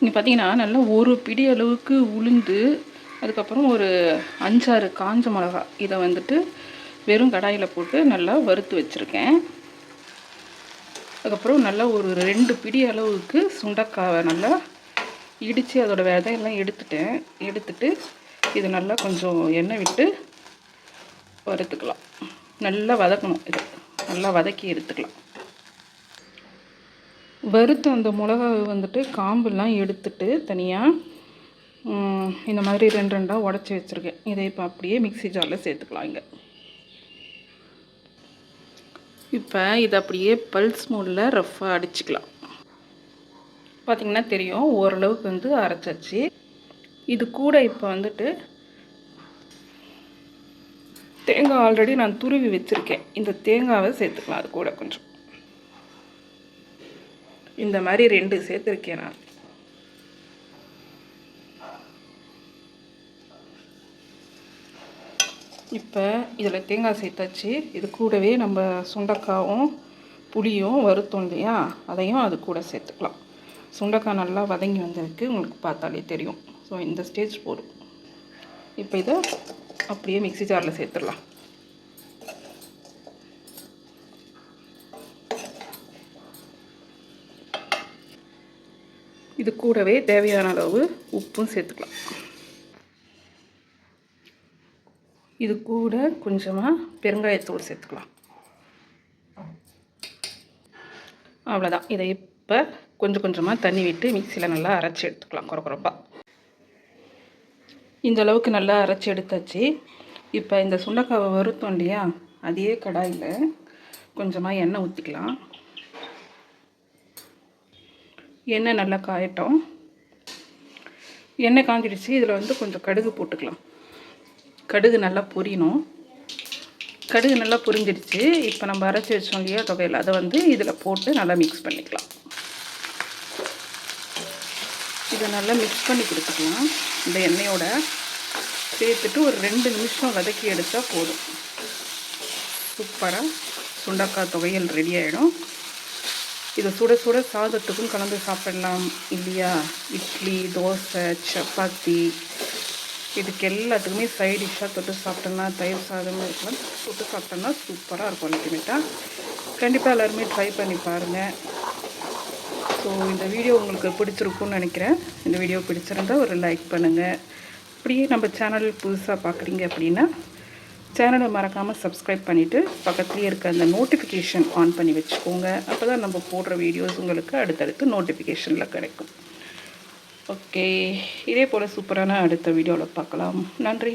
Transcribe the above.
இங்கே பார்த்தீங்கன்னா நல்லா ஒரு பிடி அளவுக்கு உளுந்து அதுக்கப்புறம் ஒரு அஞ்சாறு காஞ்ச மிளகா. இதை வந்துட்டு வெறும் கடாயில் போட்டு நல்லா வறுத்து வச்சுருக்கேன். அதுக்கப்புறம் நல்லா ஒரு ரெண்டு பிடி அளவுக்கு சுண்டக்காவை நல்லா இடித்து அதோட விதையெல்லாம் எடுத்துட்டேன். எடுத்துட்டு இது நல்லா கொஞ்சம் எண்ணெய் விட்டு வறுத்துக்கலாம். நல்லா வதக்கணும் இது. நல்லா வதக்கி எடுத்துக்கலாம். வறுத்த அந்த மிளகாவை வந்துட்டு காம்பெல்லாம் எடுத்துட்டு தனியாக இந்த மாதிரி ரெண்டு ரெண்டாக உடச்சி வச்சுருக்கேன். இதை இப்போ அப்படியே மிக்ஸி ஜாரில் சேர்த்துக்கலாம் இங்கே. இப்போ இதை அப்படியே பல்ஸ் மூடில் ரஃப்பாக அடிச்சுக்கலாம். பார்த்திங்கன்னா தெரியும் ஓரளவுக்கு வந்து அரைச்சாச்சு. இது கூட இப்போ வந்துட்டு தேங்காய் ஆல்ரெடி நான் துருவி வச்சுருக்கேன். இந்த தேங்காவை சேர்த்துக்கலாம் அது கூட கொஞ்சம். இந்த மாதிரி ரெண்டு சேர்த்துருக்கேன் நான். இப்போ இதில் தேங்காய் சேர்த்தாச்சு. இது கூடவே நம்ம சுண்டக்காவும் புளியும் வருத்தோம் இல்லையா? அதையும் அது கூட சேர்த்துக்கலாம். சுண்டக்காய் நல்லா வதங்கி வந்திருக்கு. உங்களுக்கு பார்த்தாலே தெரியும். ஸோ இந்த ஸ்டேஜ் போடும் இப்போ இதை அப்படியே மிக்சி ஜாரில் சேர்த்துடலாம். இது கூடவே தேவையான அளவு உப்பும் சேர்த்துக்கலாம். இது கூட கொஞ்சமாக பெருங்காயத்தூள் சேர்த்துக்கலாம். அவ்வளோதான் இதை இப்போ கொஞ்சம் கொஞ்சமாக தண்ணி விட்டு மிக்சியில் நல்லா அரைச்சி எடுத்துக்கலாம் குறக்குறப்பாக இந்த அளவுக்கு நல்லா அரைச்சி எடுத்தாச்சு. இப்போ இந்த சுண்டக்காவை வருத்தோம் இல்லையா? அதே கடாயில் கொஞ்சமாக எண்ணெய் ஊற்றிக்கலாம் எண்ணெய் நல்லா காயட்டும். எண்ணெய் காஞ்சிடுச்சு. இதில் வந்து கொஞ்சம் கடுகு போட்டுக்கலாம். கடுகு நல்லா பொரியணும். கடுகு நல்லா பொரிஞ்சிடுச்சு. இப்போ நம்ம அரைச்சி வச்சோம் இல்லையா தொகையில் அதை வந்து இதில் போட்டு நல்லா மிக்ஸ் பண்ணிக்கலாம். இதை நல்லா மிக்ஸ் பண்ணி கொடுத்துக்கலாம். இந்த எண்ணெயோட சேர்த்துட்டு ஒரு ரெண்டு நிமிஷம் வதக்கி எடுத்தால் போதும். சூப்பராக சுண்டக்காய் துவையல் ரெடி ஆகிடும் இதை சுட சுட சாதத்துக்கும் கலந்து சாப்பிடலாம். இல்லையா இட்லி தோசை சப்பாத்தி. இதுக்கு எல்லாத்துக்குமே சைட் டிஷ்ஷாக தொட்டு சாப்பிட்டோம்னா தயிர் சாதம் இருக்கலாம் தொட்டு சாப்பிட்டோம்னா சூப்பராக இருக்கும் அல்டிமேட்டாக கண்டிப்பாக எல்லாருமே ட்ரை பண்ணி பாருங்கள் ஸோ இந்த வீடியோ உங்களுக்கு பிடிச்சிருக்குன்னு நினைக்கிறேன். இந்த வீடியோ பிடிச்சிருந்தால் ஒரு லைக் பண்ணுங்கள் அப்படியே நம்ம சேனல் புதுசாக பார்க்குறீங்க அப்படின்னா சேனலை மறக்காமல் சப்ஸ்கிரைப் பண்ணிவிட்டு பக்கத்துலேயே இருக்க அந்த நோட்டிஃபிகேஷன் ஆன் பண்ணி வச்சுக்கோங்க. அப்போ தான் நம்ம போடுற வீடியோஸ் உங்களுக்கு அடுத்தடுத்து நோட்டிஃபிகேஷனில் கிடைக்கும். ஓகே இதே போல் சூப்பரான அடுத்த வீடியோவில் பார்க்கலாம். நன்றி.